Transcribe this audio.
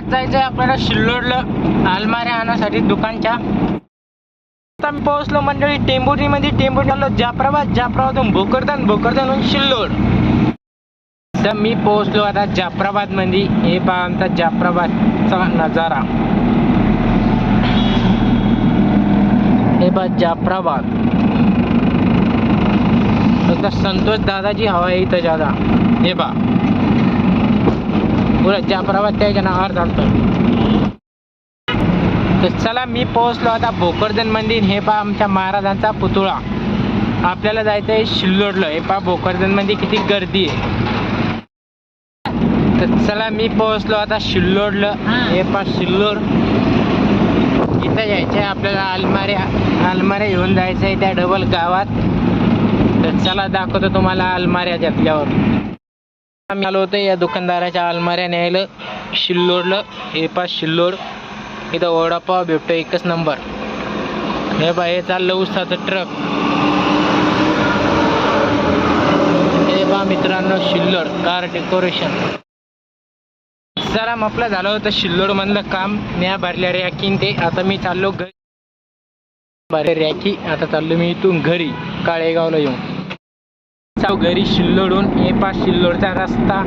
आज जायचंय आपल्याला शिल्लोडला. अलमाऱ्या आणण्यासाठी दुकानच्या. आता मी पोहोचलो मंडळी टेंबुरीमध्ये टेंबुरी आलो जाफराबाद. जाफराबादून भोकरदान. भोकरदानहून शिल्लोड. तर मी पोहोचलो आता जाफराबादमध्ये हे पहा आमचा जाफराबादचा नजारा. हे पहा जाफराबाद. संतोष दादाजी हवा आहे इथं जादा. हे पहा. पुरा जाफराबाद त्याच्या नावावर चालतं तर चला मी पोहोचलो आता भोकरदन मंदिर. हे पहा आमच्या महाराजांचा पुतळा. आपल्याला जायचं आहे शिल्लोडला. हे पहा भोकरदनमध्ये किती गर्दी आहे. तर चला मी पोहोचलो आता शिल्लोडला. हे. पहा शिल्लोड. इथं यायचं आहे आपल्याला अलमाऱ्या अलमाऱ्या घेऊन जायचं आहे त्या डबल गावात. तर चला दाखवतो तुम्हाला अलमाऱ्या घेतल्यावर आम्ही आलो होतो या दुकानदाराच्या अलमाऱ्या न्यायला शिल्लोडला. हे पा शिल्लोड. इथं वडापाव भेटतो एकच नंबर. हे पा हे चाललं उसाचं ट्रक. हे पा मित्रांनो शिल्लोड कार डेकोरेशन. जरा आपलं झालं होतं शिल्लोड मधलं काम. न्या भरल्या रॅकीन ते. आता मी चाललो घरी. भरल्या रॅकी. आता चाललो मी इथून घरी काळेगावला येऊन. जाऊ घरी शिल्लोडून एपा शिल्लोडचा रस्ता.